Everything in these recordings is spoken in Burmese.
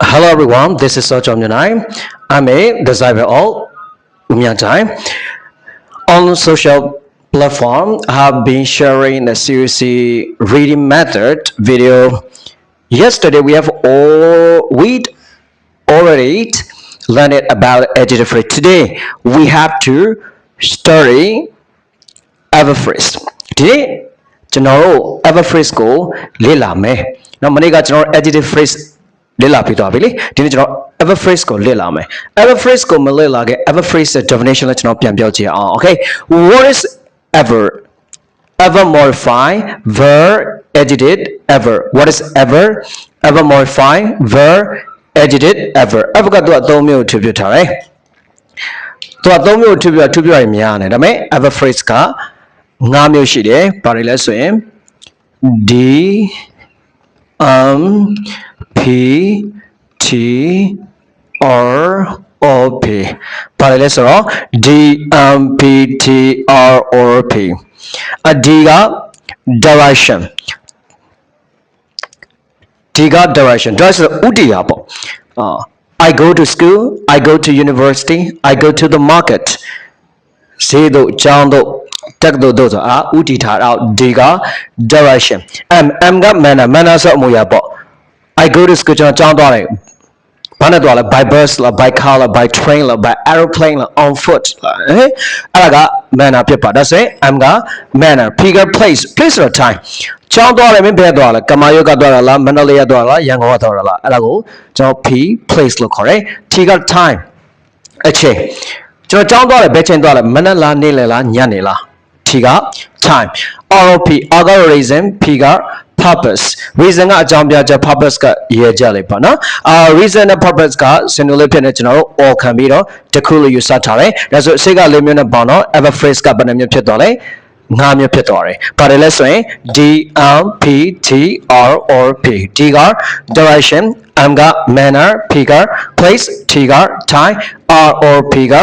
Hello everyone, this is Sochom Yunai. I'm a designer of Umyantai. On social platform, I have been sharing the CUC reading method video. Yesterday we have all we already learned about adjective phrase. Today we have to study ever phrase ဒီနေ့ကျွန်တော်တို့ ever phrase ကိုလေ့လာမယ်။နောက်မနေ့ကကျွန်တော်တို့ adjective phrase လေ့လာပြီးသွားပြီလေ။ဒီနေ့ကျွန်တော် ever phrase ကိုလေ့လာမယ်။ ever phrase ကိုမလေ့လာခင် ever phrase ရဲ့ definition လေးကျွန်တော်ပြန်ပြောကြည့်အောင်။ Okay what is ever ever modify verb adjective ever what is ever ever modify verb adjective ever ever ကသူကအသုံးမျိုးထုတ်ပြထားတယ်။သူကအသုံးမျိုးထုတ်ပြထုတ်ပြရင်များတယ်ဒါပေမဲ့ ever phrase က၅မျိုးရှိတယ်။ဘာတွေလဲဆိုရင် D um P T R O P ဘာလဲလဲဆိုတော့ D M P T R O P အ D က direction D က direction direction ဆိုဥတီယာပေါ့အာ I go to school I go to university I go to the market ဈေးတို့ကျောင်းတို့တက္ကသိုလ်တို့ဆိုအာဥတီထားတော့ဒီက direction m m က manner manner ဆိုအမူအရာပေါ့ I go to school ကျွန်တော်ကျောင်းသွားတယ်ဘာနဲ့သွားလဲ by bus လား by car လား by train လား by aeroplane လား on foot လားဟဲ့အဲ့ဒါက manner ဖြစ်ပါဒါဆိုရင် m က manner figure place place ဆိုတော့ time ကျောင်းသွားတယ်မင်းဘယ်သွားလဲကမာယုတ်ကသွားတာလားမန္တလေးကသွားတာလားရန်ကုန်ကသွားတာလားအဲ့ဒါကိုကျွန်တော် p place လို့ခေါ်တယ် t က time အချိန်ကျွန်တော်ကြောင်းသွားတယ်ဘယ်ချိန်သွားလဲမနက်လားနေ့လယ်လားညနေလား T က time ROP R က reason P က purpose reason ကအကြောင်းပြချက် purpose ကရည်ချက်လေးပေါ့နော်အာ reason နဲ့ purpose က singular ဖြစ်နေကျွန်တော်တို့ all ခံပြီးတော့တစ်ခုလို့ယူဆထားတယ်ဒါဆိုအစိတ်ကလေးမျိုးနဲ့ပေါင်းတော့ ever phrase ကဘယ်နှမျိုးဖြစ်သွားလဲငါးမျိုးဖြစ်သွားတယ်။ပါတယ်လဲဆိုရင် D M P T R or P D က direction M က manner P က place T က time R or P က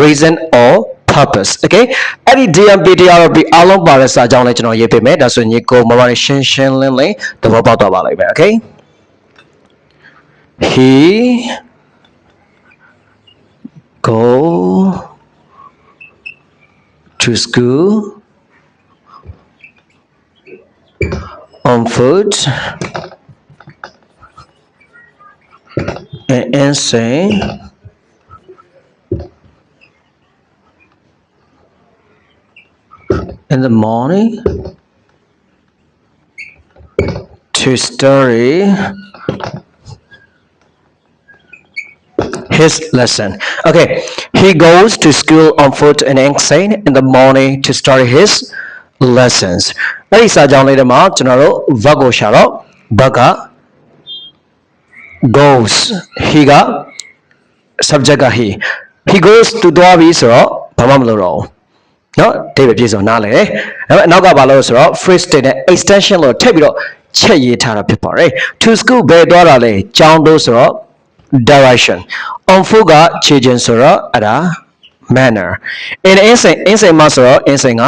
reason or purpose okay အဲ့ဒီ DMP DRP အားလုံးပါတဲ့စာကြောင်းလေးကျွန်တော်ရေးပေးမယ်ဒါဆိုရင်ညီကိုမမလေးရှင်းရှင်းလင်းလင်းသဘောပေါက်သွားပါလိမ့်မယ် okay he go to school on foot and insane in the morning to study his lesson. Okay, he goes to school on foot and insane in the morning to study his lessons. အဲ့ဒီစာကြောင်းလေးတွေမှာကျွန်တော်တို့ verb ကိုရှာတော့ verb က goes he က subject က he he goes to သွားပြီဆိုတော့ဘာမှမလုပ်တော့ဘူး နော်အဓိပ္ပာယ်ပြည့်စုံနားလည်တယ်ဒါပေမဲ့နောက်ကဘာလို့ဆိုတော့ phrase တွေနဲ့ extension လို့ထည့်ပြီးတော့ချက်ရေးထားတာဖြစ်ပါတယ် to school ဘယ်သွားတာလဲကျောင်းတို့ဆိုတော့ direction on foot ကခြေကျင်ဆိုတော့အဲ့ဒါ manner in insane insane မှာဆိုတော့ insane က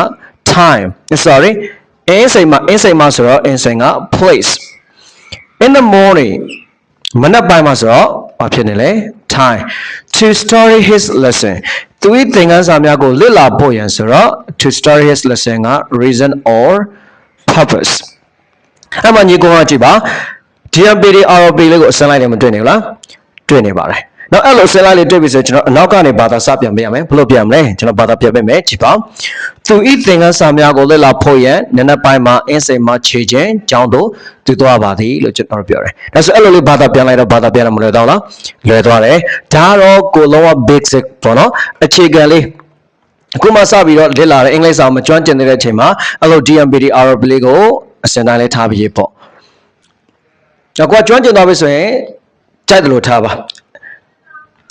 time sorry insane မှာ insane မှာဆိုတော့ insane က place in the morning မနက်ပိုင်းမှာဆိုတော့ဘာဖြစ်နေလဲ time to study his lesson သူ၏သင်ခန်းစာများကိုလေ့လာဖို့ရန်ဆိုတော့ to study his lesson က reason or purpose အဲ့မှာညီကောင်ကကြည့်ပါ DMPD ROP လေးကိုအစမ်းလိုက်တယ်မတွေ့နေဘူးလားတွေ့နေပါတယ် နောက်အဲ့လိုအစမ်းလိုက်လေးတွေ့ပြီဆိုရင်ကျွန်တော်အနောက်ကနေဘာသာစပြန်ပေးရမယ်ဘယ်လိုပြန်မလဲကျွန်တော်ဘာသာပြန်ပေးမယ်ကြည့်ပါသူဤသင်ခန်းစာများကိုလေ့လာဖို့ရန်နည်းနည်းပိုင်းမှာအင်းစိန်မှာခြေချင်းကြောင်းတို့သူသွားပါသည်လို့ကျွန်တော်ပြောတယ်ဒါဆိုအဲ့လိုလေးဘာသာပြန်လိုက်တော့ဘာသာပြန်တယ်မလွယ်တော့လားလွယ်သွားတယ်ဒါတော့ကိုလုံးဝ basic ပေါ့နော်အခြေခံလေးအခုမှစပြီးတော့လေ့လာတဲ့အင်္ဂလိပ်စာကိုမကျွမ်းကျင်သေးတဲ့အချိန်မှာအဲ့လို DMPD ROP လေးကိုအစင်တိုင်းလေးထားပြီးပေါ့တော့ကိုကကျွမ်းကျင်သွားပြီဆိုရင်ကြိုက်တယ်လို့ထားပါ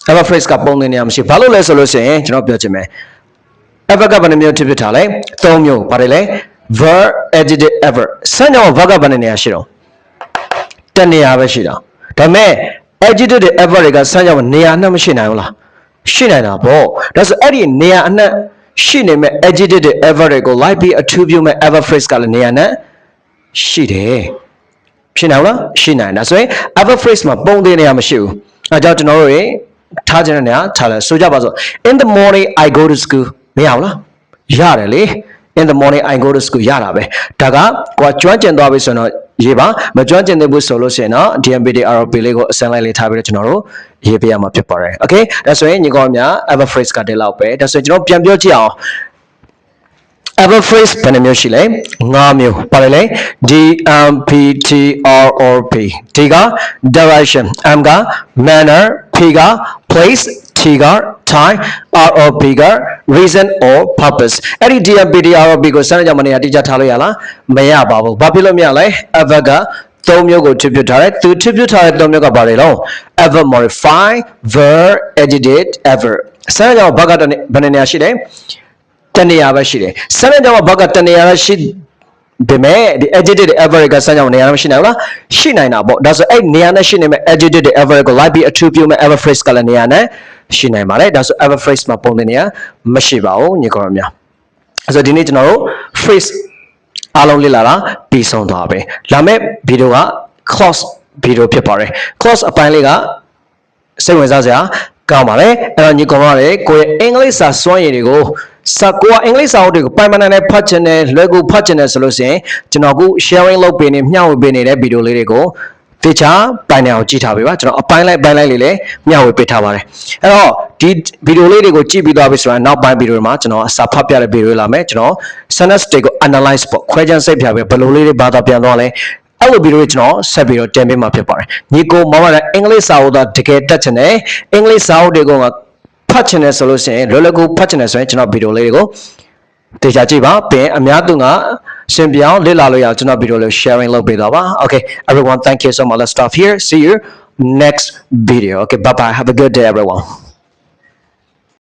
ever phrase ကပုံသင်နေရမရှိဘာလို့လဲဆိုလို့ရှိရင်ကျွန်တော်ပြောချင်မယ် ever ကဘယ်နှမျိုးဖြစ်ဖြစ်ထားလဲ၃မျိုးပါတယ်လဲ verb adjective ever စံကြောင့် verb ကဘယ်နှနေရာရှိတော့တနေရာပဲရှိတာဒါပေမဲ့ adjective တွေ ever တွေကစံကြောင့်နေရာနှံ့မရှိနိုင်ဘူးလားရှိနိုင်တာပေါ့ဒါဆိုအဲ့ဒီနေရာအနှံ့ရှိနေမဲ့ adjective တွေ ever တွေကို like ပြီးအထူးပြုမဲ့ ever phrase ကလည်းနေရာနဲ့ရှိတယ်ဖြစ်နိုင်ဘူးလားရှိနိုင်တယ်ဒါဆိုရင် ever phrase မှာပုံသေးနေရမရှိဘူးအဲကြောင့်ကျွန်တော်တို့တွေ ထားခြင်းတဲ့နေရာထားလဲဆိုကြပါစို့ in the morning i go to school မရဘူးလားရတယ်လေ in the morning i go to school ရတာပဲဒါကကိုကကျွမ်းကျင်သွားပြီဆိုရင်တော့ရေးပါမကျွမ်းကျင်သေးဘူးဆိုလို့ရှိရင်တော့ DMPD ROP လေးကိုအစမ်းလိုက်လေးထားပြီးတော့ကျွန်တော်တို့ရေးပြရမှာဖြစ်ပါတယ် okay ဒါဆိုရင်ညီကောင်များ ever phrase ကတည်းလောက်ပဲဒါဆိုရင်ကျွန်တော်ပြန်ပြောကြည့်အောင် ever phrase ဘယ်နှမျိုးရှိလဲ၅မျိုးပါတယ်လေ D M P T R or P D က direction M က manner P က place T က time R or P က reason or purpose အဲ့ဒီ D M P T R or P ကိုစမ်းကြမနေရတိကျထားလို့ရလားမရပါဘူးဘာဖြစ်လို့မရလဲ ever ကသုံးမျိုးကို tribute ထားတယ်သူ tribute ထားတဲ့သုံးမျိုးကဘာတွေလဲ ever modify verb adjective ever စမ်းကြအောင်ဘာကတည်းဘယ်နေရာရှိတယ် တနေရာပဲရှိတယ်။ဆန်းတဲ့ကြောင့်ဘက်ကတနေရာရှိဒီမဲ့ဒီ adjective တွေ average ကဆန်းကြောင့်နေရာမရှိနိုင်ဘူးလားရှိနိုင်တာပေါ့ဒါဆိုအဲ့နေရာနဲ့ရှိနေမဲ့ adjective တွေ average ကိုလိုက်ပြီးအထူးပြုမဲ့ ever phrase ကလည်းနေရာနဲ့ရှိနိုင်ပါတယ်ဒါဆို ever phrase မှာပုံတဲ့နေရာမရှိပါဘူးညီကောင်များအဲ့ဆိုဒီနေ့ကျွန်တော်တို့ phrase အားလုံးလေ့လာတာပြီးဆုံးသွားပြီလာမယ့်ဗီဒီယိုက clause ဗီဒီယိုဖြစ်ပါတယ် clause အပိုင်းလေးကစိတ်ဝင်စားစရာကောင်းပါလေအဲ့တော့ညီကောင်မတွေကိုယ့်ရဲ့အင်္ဂလိပ်စာစွမ်းရည်တွေကို စာကိုကအင်္ဂလိပ်စာအုပ်တွေကိုပိုင်မနိုင်နဲ့ဖတ်ချင်တယ်လွယ်ကူဖတ်ချင်တယ်ဆိုလို့ရှိရင်ကျွန်တော်အခု sharing လုပ်ပေးနေမျှဝေပေးနေတဲ့ဗီဒီယိုလေးတွေကိုတေချာပိုင်နေအောင်ကြည့်ထားပေးပါကျွန်တော်အပိုင်းလိုက်ပိုင်းလိုက်လေးလည်းမျှဝေပေးထားပါတယ်အဲ့တော့ဒီဗီဒီယိုလေးတွေကိုကြည့်ပြီးသွားပြီဆိုရင်နောက်ပိုင်းဗီဒီယိုတွေမှာကျွန်တော်အစာဖတ်ပြတဲ့ဗီဒီယိုလာမယ်ကျွန်တော် sentence တွေကို analyze ပေါ့ခွဲခြမ်းစိတ်ဖြာပဲဘယ်လိုလေးတွေဘာသာပြန်သွားလဲအဲ့လိုဗီဒီယိုတွေကျွန်တော်ဆက်ပြီးတော့တင်ပေးမှာဖြစ်ပါတယ်ညီကိုမမလည်းအင်္ဂလိပ်စာအုပ်သားတကယ်တက်ချင်တယ်အင်္ဂလိပ်စာအုပ်တွေကိုငါဖ တ်ချင်တယ်ဆိုလို့ရှိရင်လွယ်လွယ်ကူဖတ်ချင်တယ်ဆိုရင်ကျွန်တော်ဗီဒီယိုလေးတွေကိုတေချာကြည့်ပါပြင်အများသူကရှင်ပြောင်းလေ့လာလို့ရအောင်ကျွန်တော်ဗီဒီယိုလေး sharing လုပ်ပေးတော့ပါ okay everyone thank you so much let's stop here see you next video okay bye bye have a good day everyone